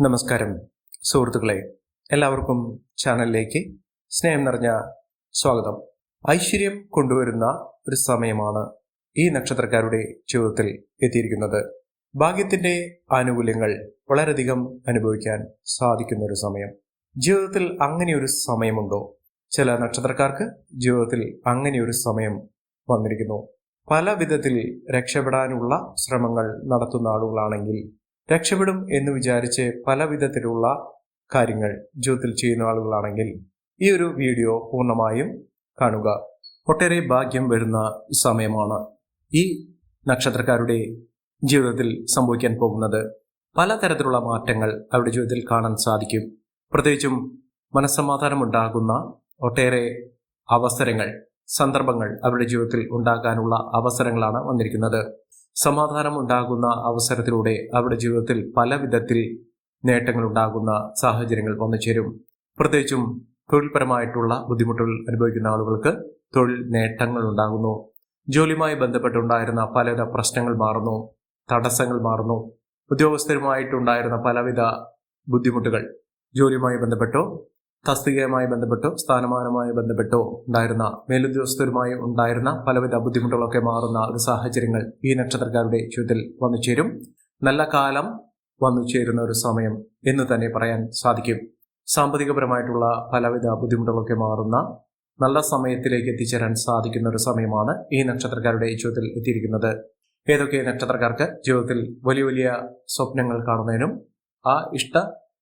നമസ്കാരം. സുഹൃത്തുക്കളെ എല്ലാവർക്കും ചാനലിലേക്ക് സ്നേഹം നിറഞ്ഞ സ്വാഗതം. ഐശ്വര്യം കൊണ്ടുവരുന്ന ഒരു സമയമാണ് ഈ നക്ഷത്രക്കാരുടെ ജീവിതത്തിൽ എത്തിയിരിക്കുന്നത്. ഭാഗ്യത്തിന്റെ ആനുകൂല്യങ്ങൾ വളരെയധികം അനുഭവിക്കാൻ സാധിക്കുന്ന ഒരു സമയം. ജീവിതത്തിൽ അങ്ങനെയൊരു സമയമുണ്ടോ? ചില നക്ഷത്രക്കാർക്ക് ജീവിതത്തിൽ അങ്ങനെയൊരു സമയം വന്നിരിക്കുന്നു. പല വിധത്തിൽ രക്ഷപ്പെടാനുള്ള ശ്രമങ്ങൾ നടത്തുന്ന ആളുകളാണെങ്കിൽ രക്ഷപ്പെടും എന്ന് വിചാരിച്ച് പല വിധത്തിലുള്ള കാര്യങ്ങൾ ജീവിതത്തിൽ ചെയ്യുന്ന ആളുകളാണെങ്കിൽ ഈ ഒരു വീഡിയോ പൂർണമായും കാണുക. ഒട്ടേറെ ഭാഗ്യം വരുന്ന സമയമാണ് ഈ നക്ഷത്രക്കാരുടെ ജീവിതത്തിൽ സംഭവിക്കാൻ പോകുന്നത്. പലതരത്തിലുള്ള മാറ്റങ്ങൾ അവരുടെ ജീവിതത്തിൽ കാണാൻ സാധിക്കും. പ്രത്യേകിച്ചും മനസ്സമാധാനം ഉണ്ടാകുന്ന ഒട്ടേറെ അവസരങ്ങൾ സന്ദർഭങ്ങൾ അവരുടെ ജീവിതത്തിൽ ഉണ്ടാകാനുള്ള അവസരങ്ങളാണ് വന്നിരിക്കുന്നത്. സമാധാനം ഉണ്ടാകുന്ന അവസരത്തിലൂടെ അവരുടെ ജീവിതത്തിൽ പല വിധത്തിൽ നേട്ടങ്ങൾ ഉണ്ടാകുന്ന സാഹചര്യങ്ങൾ വന്നു ചേരും. പ്രത്യേകിച്ചും തൊഴിൽപരമായിട്ടുള്ള ബുദ്ധിമുട്ടുകൾ അനുഭവിക്കുന്ന ആളുകൾക്ക് തൊഴിൽ നേട്ടങ്ങൾ ഉണ്ടാകുന്നു. ജോലിയുമായി ബന്ധപ്പെട്ടുണ്ടായിരുന്ന പലവിധ പ്രശ്നങ്ങൾ മാറുന്നു തടസ്സങ്ങൾ മാറുന്നു. ഉദ്യോഗസ്ഥരുമായിട്ടുണ്ടായിരുന്ന പലവിധ ബുദ്ധിമുട്ടുകൾ ജോലിയുമായി ബന്ധപ്പെട്ടോ തസ്തികയുമായി ബന്ധപ്പെട്ടോ സ്ഥാനമാനവുമായി ബന്ധപ്പെട്ടോ ഉണ്ടായിരുന്ന മേലുദ്യോഗസ്ഥരുമായി ഉണ്ടായിരുന്ന പലവിധ ബുദ്ധിമുട്ടുകളൊക്കെ മാറുന്ന ഒരു സാഹചര്യങ്ങൾ ഈ നക്ഷത്രക്കാരുടെ ജീവിതത്തിൽ വന്നു ചേരും. നല്ല കാലം വന്നു ചേരുന്ന ഒരു സമയം എന്ന് തന്നെ പറയാൻ സാധിക്കും. സാമ്പത്തികപരമായിട്ടുള്ള പലവിധ ബുദ്ധിമുട്ടുകളൊക്കെ മാറുന്ന നല്ല സമയത്തിലേക്ക് എത്തിച്ചേരാൻ സാധിക്കുന്ന ഒരു സമയമാണ് ഈ നക്ഷത്രക്കാരുടെ ജീവിതത്തിൽ എത്തിയിരിക്കുന്നത്. ഏതൊക്കെ നക്ഷത്രക്കാർക്ക് ജീവിതത്തിൽ വലിയ വലിയ സ്വപ്നങ്ങൾ കാണുന്നതിനും ആ ഇഷ്ട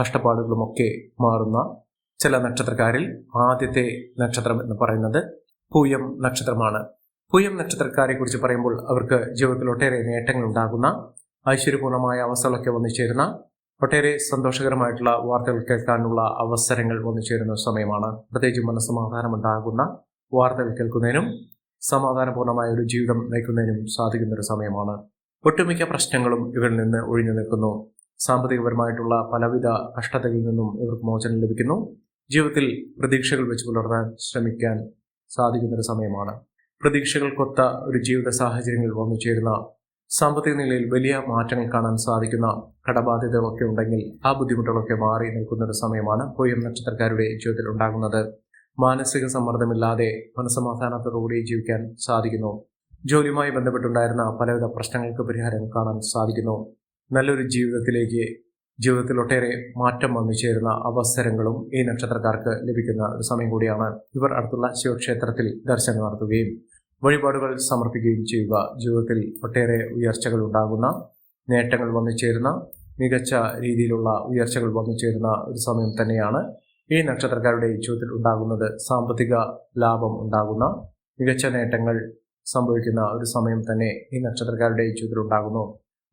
കഷ്ടപ്പാടുകളുമൊക്കെ മാറുന്ന ചില നക്ഷത്രക്കാരിൽ ആദ്യത്തെ നക്ഷത്രം എന്ന് പറയുന്നത് പൂയം നക്ഷത്രമാണ്. പൂയം നക്ഷത്രക്കാരെ കുറിച്ച് പറയുമ്പോൾ അവർക്ക് ജീവിതത്തിൽ ഒട്ടേറെ നേട്ടങ്ങൾ ഉണ്ടാകുന്ന ഐശ്വര്യപൂർണമായ അവസ്ഥകളൊക്കെ വന്നു ചേരുന്ന ഒട്ടേറെ സന്തോഷകരമായിട്ടുള്ള വാർത്തകൾ കേൾക്കാനുള്ള അവസരങ്ങൾ വന്നു ചേരുന്ന സമയമാണ്. പ്രത്യേകിച്ച് മനസ്സമാധാനം ഉണ്ടാകുന്ന വാർത്തകൾ കേൾക്കുന്നതിനും സമാധാനപൂർണമായ ഒരു ജീവിതം നയിക്കുന്നതിനും സാധിക്കുന്ന ഒരു സമയമാണ്. ഒട്ടുമിക്ക പ്രശ്നങ്ങളും ഇവരിൽ നിന്ന് ഒഴിഞ്ഞു നിൽക്കുന്നു. സാമ്പത്തികപരമായിട്ടുള്ള പലവിധ കഷ്ടതകളിൽ നിന്നും ഇവർക്ക് മോചനം ലഭിക്കുന്നു. ജീവിതത്തിൽ പ്രതീക്ഷകൾ വെച്ച് പുലർത്താൻ ശ്രമിക്കാൻ സാധിക്കുന്ന ഒരു സമയമാണ്. പ്രതീക്ഷകൾക്കൊത്ത ഒരു ജീവിത സാഹചര്യങ്ങളിൽ വന്നു ചേരുന്ന സാമ്പത്തിക നിലയിൽ വലിയ മാറ്റങ്ങൾ കാണാൻ സാധിക്കുന്ന കടബാധ്യതകളൊക്കെ ഉണ്ടെങ്കിൽ ആ ബുദ്ധിമുട്ടുകളൊക്കെ മാറി നിൽക്കുന്ന ഒരു സമയമാണ് പൂയം നക്ഷത്രക്കാരുടെ ജീവിതത്തിൽ ഉണ്ടാകുന്നത്. മാനസിക സമ്മർദ്ദമില്ലാതെ മനസമാധാനത്തോടുകൂടി ജീവിക്കാൻ സാധിക്കുന്നു. ജോലിയുമായി ബന്ധപ്പെട്ടുണ്ടായിരുന്ന പലവിധ പ്രശ്നങ്ങൾക്ക് പരിഹാരം കാണാൻ സാധിക്കുന്നു. നല്ലൊരു ജീവിതത്തിലേക്ക് ജീവിതത്തിൽ ഒട്ടേറെ മാറ്റം വന്നു ചേരുന്ന അവസരങ്ങളും ഈ നക്ഷത്രക്കാർക്ക് ലഭിക്കുന്ന ഒരു സമയം കൂടിയാണ് ഇവർ അടുത്തുള്ള ശിവക്ഷേത്രത്തിൽ ദർശനം നടത്തുകയും വഴിപാടുകൾ സമർപ്പിക്കുകയും ചെയ്യുക. ജീവിതത്തിൽ ഒട്ടേറെ ഉയർച്ചകൾ ഉണ്ടാകുന്ന നേട്ടങ്ങൾ വന്നു ചേരുന്ന മികച്ച രീതിയിലുള്ള ഉയർച്ചകൾ വന്നു ചേരുന്ന ഒരു സമയം തന്നെയാണ് ഈ നക്ഷത്രക്കാരുടെ ജീവിതത്തിൽ ഉണ്ടാകുന്നത്. സാമ്പത്തിക ലാഭം ഉണ്ടാകുന്ന മികച്ച നേട്ടങ്ങൾ സംഭവിക്കുന്ന ഒരു സമയം തന്നെ ഈ നക്ഷത്രക്കാരുടെ ജീവിതത്തിൽ ഉണ്ടാകുന്നു.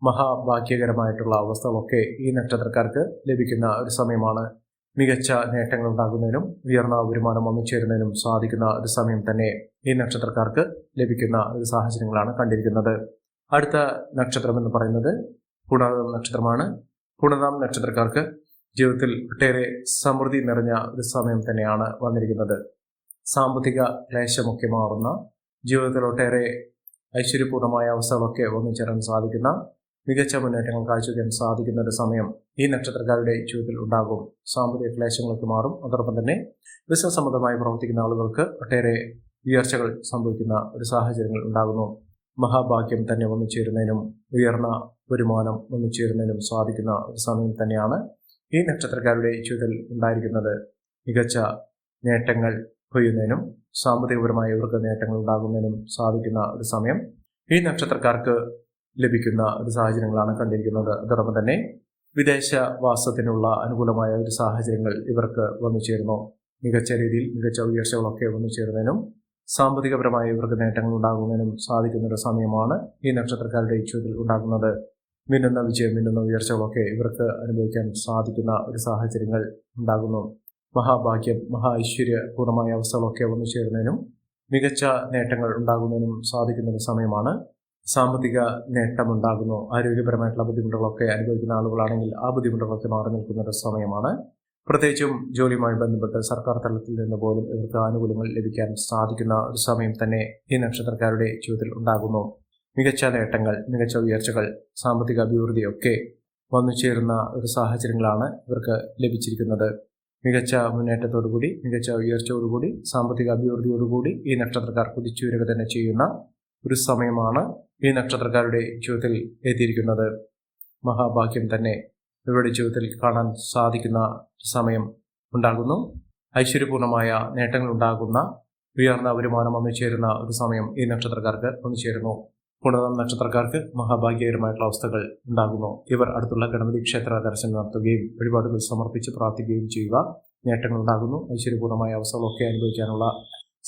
മഹാഭാഗ്യകരമായിട്ടുള്ള അവസ്ഥകളൊക്കെ ഈ നക്ഷത്രക്കാർക്ക് ലഭിക്കുന്ന ഒരു സമയമാണ്. മികച്ച നേട്ടങ്ങൾ ഉണ്ടാകുന്നതിനും ഉയർന്ന വരുമാനം വന്നു ചേരുന്നതിനും സാധിക്കുന്ന ഒരു സമയം തന്നെ ഈ നക്ഷത്രക്കാർക്ക് ലഭിക്കുന്ന ഒരു സാഹചര്യങ്ങളാണ് കണ്ടിരിക്കുന്നത്. അടുത്ത നക്ഷത്രം എന്ന് പറയുന്നത് പുണർദം നക്ഷത്രമാണ്. പുണർദം നക്ഷത്രക്കാർക്ക് ജീവിതത്തിൽ ഒട്ടേറെ സമൃദ്ധി നിറഞ്ഞ ഒരു സമയം തന്നെയാണ് വന്നിരിക്കുന്നത്. സാമ്പത്തിക ക്ലേശമൊക്കെ മാറുന്ന ജീവിതത്തിൽ ഒട്ടേറെ ഐശ്വര്യപൂർണമായ അവസ്ഥകളൊക്കെ വന്നു ചേരാൻ സാധിക്കുന്ന മികച്ച മുന്നേറ്റങ്ങൾ കാഴ്ചവെക്കാൻ സാധിക്കുന്ന ഒരു സമയം ഈ നക്ഷത്രക്കാരുടെ ജീവിതത്തിൽ ഉണ്ടാകും. സാമ്പത്തിക ക്ലേശങ്ങൾക്ക് മാറും. അതോടൊപ്പം തന്നെ ബിസിനസ് സംബന്ധമായി പ്രവർത്തിക്കുന്ന ആളുകൾക്ക് ഒട്ടേറെ ഉയർച്ചകൾ സംഭവിക്കുന്ന ഒരു സാഹചര്യങ്ങൾ ഉണ്ടാകുന്നു. മഹാഭാഗ്യം തന്നെ വന്നു ചേരുന്നതിനും ഉയർന്ന വരുമാനം വന്നു ചേരുന്നതിനും സാധിക്കുന്ന ഒരു സമയം തന്നെയാണ് ഈ നക്ഷത്രക്കാരുടെ ജീവിതത്തിൽ ഉണ്ടായിരിക്കുന്നത്. മികച്ച നേട്ടങ്ങൾ കൊയ്യുന്നതിനും സാമ്പത്തികപരമായി ഇവർക്ക് നേട്ടങ്ങൾ ഉണ്ടാകുന്നതിനും സാധിക്കുന്ന ഒരു സമയം ഈ നക്ഷത്രക്കാർക്ക് ലഭിക്കുന്ന ഒരു സാഹചര്യങ്ങളാണ് കണ്ടിരിക്കുന്നത്. അതോടൊപ്പം തന്നെ വിദേശവാസത്തിനുള്ള അനുകൂലമായ ഒരു സാഹചര്യങ്ങൾ ഇവർക്ക് വന്നു ചേരുന്നു. മികച്ച രീതിയിൽ മികച്ച ഉയർച്ചകളൊക്കെ വന്നു ചേരുന്നതിനും സാമ്പത്തികപരമായ ഇവർക്ക് നേട്ടങ്ങൾ ഉണ്ടാകുന്നതിനും സാധിക്കുന്ന ഒരു സമയമാണ് ഈ നക്ഷത്രക്കാരുടെ ജീവിതത്തിൽ ഉണ്ടാകുന്നത്. മിന്നുന്ന വിജയം മിന്നുന്ന ഉയർച്ചകളൊക്കെ ഇവർക്ക് അനുഭവിക്കാൻ സാധിക്കുന്ന ഒരു സാഹചര്യങ്ങൾ ഉണ്ടാകുന്നു. മഹാഭാഗ്യം മഹാ ഐശ്വര്യപൂർണമായ അവസ്ഥകളൊക്കെ വന്നു ചേരുന്നതിനും മികച്ച നേട്ടങ്ങൾ ഉണ്ടാകുന്നതിനും സാധിക്കുന്ന ഒരു സമയമാണ് സാമ്പത്തിക നേട്ടമുണ്ടാകുന്നു. ആരോഗ്യപരമായിട്ടുള്ള ബുദ്ധിമുട്ടുകളൊക്കെ അനുഭവിക്കുന്ന ആളുകളാണെങ്കിൽ ആ ബുദ്ധിമുട്ടുകളൊക്കെ മാറി നിൽക്കുന്ന ഒരു സമയമാണ്. പ്രത്യേകിച്ചും ജോലിയുമായി ബന്ധപ്പെട്ട് സർക്കാർ തലത്തിൽ നിന്ന് പോലും ഇവർക്ക് ആനുകൂല്യങ്ങൾ ലഭിക്കാൻ സാധിക്കുന്ന ഒരു സമയം തന്നെ ഈ നക്ഷത്രക്കാരുടെ ജീവിതത്തിൽ ഉണ്ടാകുന്നു. മികച്ച നേട്ടങ്ങൾ മികച്ച ഉയർച്ചകൾ സാമ്പത്തിക അഭിവൃദ്ധിയൊക്കെ വന്നു ചേരുന്ന ഒരു സാഹചര്യങ്ങളാണ് ഇവർക്ക് ലഭിച്ചിരിക്കുന്നത്. മികച്ച മുന്നേറ്റത്തോടുകൂടി മികച്ച ഉയർച്ചയോടുകൂടി സാമ്പത്തിക അഭിവൃദ്ധിയോടുകൂടി ഈ നക്ഷത്രക്കാർ കുതിച്ചുയരുക തന്നെ ചെയ്യുന്ന ഒരു സമയമാണ് ഈ നക്ഷത്രക്കാരുടെ ജീവിതത്തിൽ എത്തിയിരിക്കുന്നത്. മഹാഭാഗ്യം തന്നെ ഇവരുടെ ജീവിതത്തിൽ കാണാൻ സാധിക്കുന്ന സമയം ഉണ്ടാകുന്നു. ഐശ്വര്യപൂർണമായ നേട്ടങ്ങൾ ഉണ്ടാകുന്ന ഉയർന്ന വരുമാനം വന്നു ചേരുന്ന ഒരു സമയം ഈ നക്ഷത്രക്കാർക്ക് വന്നു ചേരുന്നു. പുണർന്നം നക്ഷത്രക്കാർക്ക് മഹാഭാഗ്യകരമായിട്ടുള്ള അവസ്ഥകൾ ഉണ്ടാകുന്നു. ഇവർ അടുത്തുള്ള ഗണപതി ക്ഷേത്ര ദർശനം നടത്തുകയും വഴിപാടുകൾ സമർപ്പിച്ച് പ്രാർത്ഥിക്കുകയും ചെയ്യുക. നേട്ടങ്ങൾ ഉണ്ടാകുന്നു. ഐശ്വര്യപൂർണമായ അവസ്ഥകളൊക്കെ അനുഭവിക്കാനുള്ള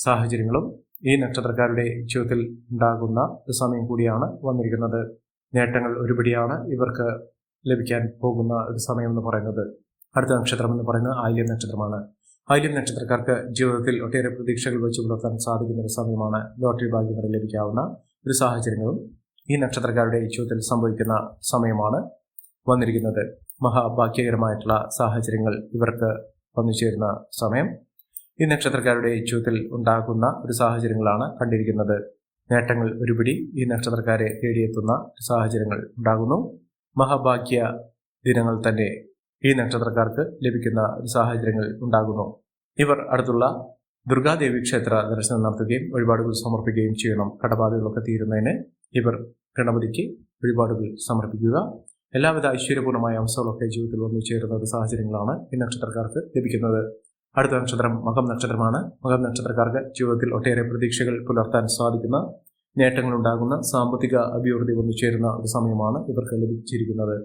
സാഹചര്യങ്ങളും ഈ നക്ഷത്രക്കാരുടെ ജീവിതത്തിൽ ഉണ്ടാകുന്ന ഒരു സമയം കൂടിയാണ് വന്നിരിക്കുന്നത്. നേട്ടങ്ങൾ ഒരുപടിയാണ് ഇവർക്ക് ലഭിക്കാൻ പോകുന്ന ഒരു സമയം എന്ന് പറയുന്നത്. അടുത്ത നക്ഷത്രം എന്ന് പറയുന്നത് ആയില്യം നക്ഷത്രമാണ്. ആയില്യം നക്ഷത്രക്കാർക്ക് ജീവിതത്തിൽ ഒട്ടേറെ പ്രതീക്ഷകൾ വെച്ച് പുലർത്താൻ സാധിക്കുന്ന ഒരു സമയമാണ് ലോട്ടറി ഭാഗ്യം വരെ ലഭിക്കാവുന്ന ഒരു സാഹചര്യങ്ങളും ഈ നക്ഷത്രക്കാരുടെ ജീവിതത്തിൽ സംഭവിക്കുന്ന സമയമാണ് വന്നിരിക്കുന്നത്. മഹാഭാഗ്യകരമായിട്ടുള്ള സാഹചര്യങ്ങൾ ഇവർക്ക് വന്നു ചേരുന്ന സമയം. ഈ നക്ഷത്രക്കാരുടെ ജീവിതത്തിൽ ഉണ്ടാകുന്ന ഒരു സാഹചര്യങ്ങളാണ് കണ്ടിരിക്കുന്നത്. നേട്ടങ്ങൾ ഒരുപിടി ഈ നക്ഷത്രക്കാരെ തേടിയെത്തുന്ന സാഹചര്യങ്ങൾ ഉണ്ടാകുന്നു. മഹാഭാഗ്യ ദിനങ്ങൾ തന്നെ ഈ നക്ഷത്രക്കാർക്ക് ലഭിക്കുന്ന സാഹചര്യങ്ങൾ ഉണ്ടാകുന്നു. ഇവർ അടുത്തുള്ള ദുർഗാദേവി ക്ഷേത്ര ദർശനം നടത്തുകയും വഴിപാടുകൾ സമർപ്പിക്കുകയും ചെയ്യണം. കടബാധകളൊക്കെ തീരുന്നതിന് ഇവർ ഗണപതിക്ക് വഴിപാടുകൾ സമർപ്പിക്കുക. എല്ലാവിധ ഐശ്വര്യപൂർണമായ അവസ്ഥകളൊക്കെ ജീവിതത്തിൽ വന്നു ചേരുന്ന സാഹചര്യങ്ങളാണ് ഈ നക്ഷത്രക്കാർക്ക് ലഭിക്കുന്നത്. അടുത്ത നക്ഷത്രം മകം നക്ഷത്രമാണ്. മകം നക്ഷത്രക്കാർക്ക് ജീവിതത്തിൽ ഒട്ടേറെ പ്രതീക്ഷകൾ പുലർത്താൻ സാധിക്കുന്ന നേട്ടങ്ങൾ ഉണ്ടാകുന്ന സാമ്പത്തിക അഭിവൃദ്ധി വന്നു ചേരുന്ന ഒരു സമയമാണ് ഇവർക്ക് ലഭിച്ചിരിക്കുന്നത്.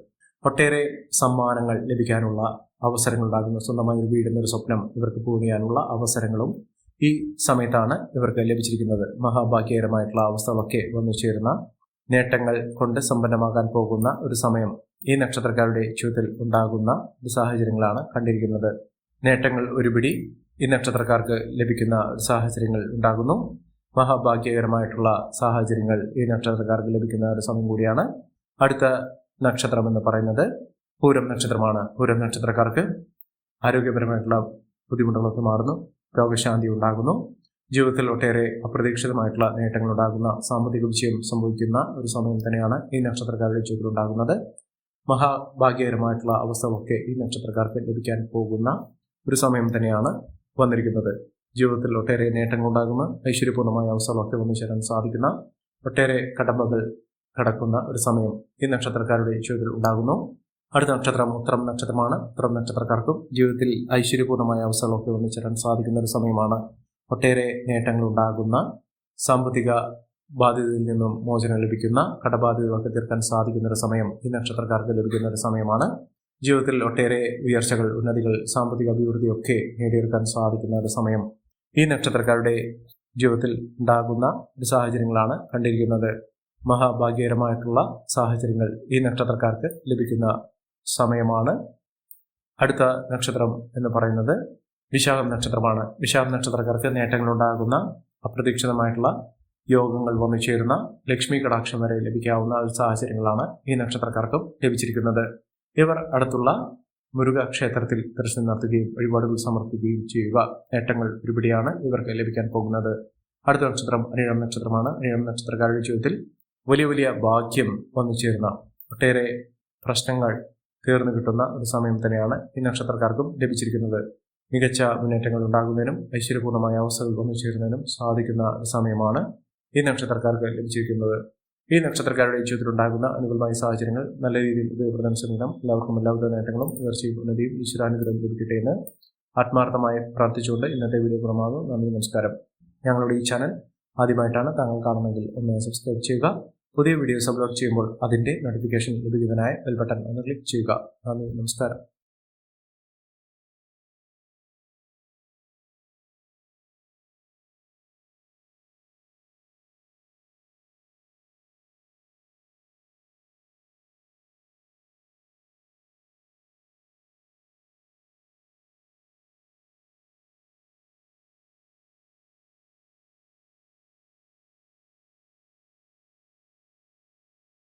ഒട്ടേറെ സമ്മാനങ്ങൾ ലഭിക്കാനുള്ള അവസരങ്ങൾ ഉണ്ടാകുന്ന സ്വന്തമായി ഒരു വീടെന്നൊരു സ്വപ്നം ഇവർക്ക് പൂർണിയാനുള്ള അവസരങ്ങളും ഈ സമയത്താണ് ഇവർക്ക് ലഭിച്ചിരിക്കുന്നത്. മഹാഭാഗ്യകരമായിട്ടുള്ള അവസ്ഥകളൊക്കെ വന്നു ചേരുന്ന നേട്ടങ്ങൾ കൊണ്ട് സമ്പന്നമാകാൻ പോകുന്ന ഒരു സമയം ഈ നക്ഷത്രക്കാരുടെ ജീവിതത്തിൽ ഉണ്ടാകുന്ന ഒരു സാഹചര്യങ്ങളാണ് കണ്ടിരിക്കുന്നത്. നേട്ടങ്ങൾ ഒരുപിടി ഈ നക്ഷത്രക്കാർക്ക് ലഭിക്കുന്ന സാഹചര്യങ്ങൾ ഉണ്ടാകുന്നു. മഹാഭാഗ്യകരമായിട്ടുള്ള സാഹചര്യങ്ങൾ ഈ നക്ഷത്രക്കാർക്ക് ലഭിക്കുന്ന ഒരു സമയം കൂടിയാണ്. അടുത്ത നക്ഷത്രം എന്ന് പറയുന്നത് പൂരം നക്ഷത്രമാണ്. പൂരം നക്ഷത്രക്കാർക്ക് ആരോഗ്യപരമായിട്ടുള്ള ബുദ്ധിമുട്ടുകളൊക്കെ മാറുന്നു. രോഗശാന്തി ഉണ്ടാകുന്നു. ജീവിതത്തിൽ ഒട്ടേറെ അപ്രതീക്ഷിതമായിട്ടുള്ള നേട്ടങ്ങൾ ഉണ്ടാകുന്ന സാമ്പത്തിക വിജയം സംഭവിക്കുന്ന ഒരു സമയം തന്നെയാണ് ഈ നക്ഷത്രക്കാരുടെ ജീവിതത്തിൽ ഉണ്ടാകുന്നത്. മഹാഭാഗ്യകരമായിട്ടുള്ള അവസ്ഥകളൊക്കെ ഈ നക്ഷത്രക്കാർക്ക് ലഭിക്കാൻ പോകുന്ന ഒരു സമയം തന്നെയാണ് വന്നിരിക്കുന്നത്. ജീവിതത്തിൽ ഒട്ടേറെ നേട്ടങ്ങൾ ഉണ്ടാകുന്ന ഐശ്വര്യപൂർണമായ അവസ്ഥകളൊക്കെ വന്നു ചേരാൻ സാധിക്കുന്ന ഒട്ടേറെ കടമ്പകൾ കടക്കുന്ന ഒരു സമയം ഈ നക്ഷത്രക്കാരുടെ ജീവിതത്തിൽ ഉണ്ടാകുന്നു. അടുത്ത നക്ഷത്രം ഉത്തരം നക്ഷത്രമാണ്. ഉത്തരം നക്ഷത്രക്കാർക്കും ജീവിതത്തിൽ ഐശ്വര്യപൂർണമായ അവസ്ഥകളൊക്കെ വന്നു ചേരാൻ സാധിക്കുന്ന ഒരു സമയമാണ്. ഒട്ടേറെ നേട്ടങ്ങൾ ഉണ്ടാകുന്ന സാമ്പത്തിക ബാധ്യതയിൽ നിന്നും മോചനം ലഭിക്കുന്ന കടബാധ്യതകളൊക്കെ തീർക്കാൻ സാധിക്കുന്ന ഒരു സമയം ഈ നക്ഷത്രക്കാർക്ക് ലഭിക്കുന്ന ഒരു സമയമാണ്. ജീവിതത്തിൽ ഒട്ടേറെ ഉയർച്ചകൾ ഉന്നതികൾ സാമ്പത്തിക അഭിവൃദ്ധിയൊക്കെ നേടിയെടുക്കാൻ സാധിക്കുന്ന ഒരു സമയം ഈ നക്ഷത്രക്കാരുടെ ജീവിതത്തിൽ ഉണ്ടാകുന്ന ഒരു സാഹചര്യങ്ങളാണ് കണ്ടിരിക്കുന്നത്. മഹാഭാഗ്യകരമായിട്ടുള്ള സാഹചര്യങ്ങൾ ഈ നക്ഷത്രക്കാർക്ക് ലഭിക്കുന്ന സമയമാണ്. അടുത്ത നക്ഷത്രം എന്ന് പറയുന്നത് വിശാഖം നക്ഷത്രമാണ്. വിശാഖം നക്ഷത്രക്കാർക്ക് നേട്ടങ്ങളുണ്ടാകുന്ന അപ്രതീക്ഷിതമായിട്ടുള്ള യോഗങ്ങൾ വന്നു ചേരുന്ന ലക്ഷ്മി കടാക്ഷം വരെ ലഭിക്കാവുന്ന സാഹചര്യങ്ങളാണ് ഈ നക്ഷത്രക്കാർക്കും ലഭിച്ചിരിക്കുന്നത്. ഇവർ അടുത്തുള്ള മുരുക ക്ഷേത്രത്തിൽ ദർശനം നടത്തുകയും വഴിപാടുകൾ സമർപ്പിക്കുകയും ചെയ്യുക. നേട്ടങ്ങൾ ഒരുപടിയാണ് ഇവർക്ക് ലഭിക്കാൻ പോകുന്നത്. അടുത്ത നക്ഷത്രം അനിഴം നക്ഷത്രമാണ്. അനിഴം നക്ഷത്രക്കാരുടെ ജീവിതത്തിൽ വലിയ വലിയ ഭാഗ്യം വന്നു ചേരുന്ന ഒട്ടേറെ പ്രശ്നങ്ങൾ തീർന്നു കിട്ടുന്ന ഒരു സമയം തന്നെയാണ് ഈ നക്ഷത്രക്കാർക്കും ലഭിച്ചിരിക്കുന്നത്. മികച്ച മുന്നേറ്റങ്ങൾ ഉണ്ടാകുന്നതിനും ഐശ്വര്യപൂർണമായ അവസ്ഥകൾ വന്നു ചേരുന്നതിനും സാധിക്കുന്ന സമയമാണ് ഈ നക്ഷത്രക്കാർക്ക് ലഭിച്ചിരിക്കുന്നത്. ഈ നക്ഷത്രക്കാരുടെ ജീവിതത്തിലുണ്ടാകുന്ന അനുകൂലമായ സാഹചര്യങ്ങൾ നല്ല രീതിയിൽ ഉപയോഗപ്പെടുത്താൻ ശ്രമിക്കണം. എല്ലാവർക്കും എല്ലാവിധ നേട്ടങ്ങളും ഉയർച്ചയും ഉന്നതിയും ഈശ്വരാനുഗ്രഹം ലഭിക്കട്ടെ എന്ന് ആത്മാർത്ഥമായി പ്രാർത്ഥിച്ചുകൊണ്ട് ഇന്നത്തെ വീഡിയോ പുറമാകും നന്ദി നമസ്കാരം. ഞങ്ങളുടെ ഈ ചാനൽ ആദ്യമായിട്ടാണ് താങ്കൾ കാണുന്നതെങ്കിൽ ഒന്ന് സബ്സ്ക്രൈബ് ചെയ്യുക. പുതിയ വീഡിയോസ് അപ്ലോഡ് ചെയ്യുമ്പോൾ അതിന്റെ നോട്ടിഫിക്കേഷൻ ലഭിക്കുന്നതിനായി ബെൽ ബട്ടൺ ഒന്ന് ക്ലിക്ക് ചെയ്യുക. നന്ദി നമസ്കാരം.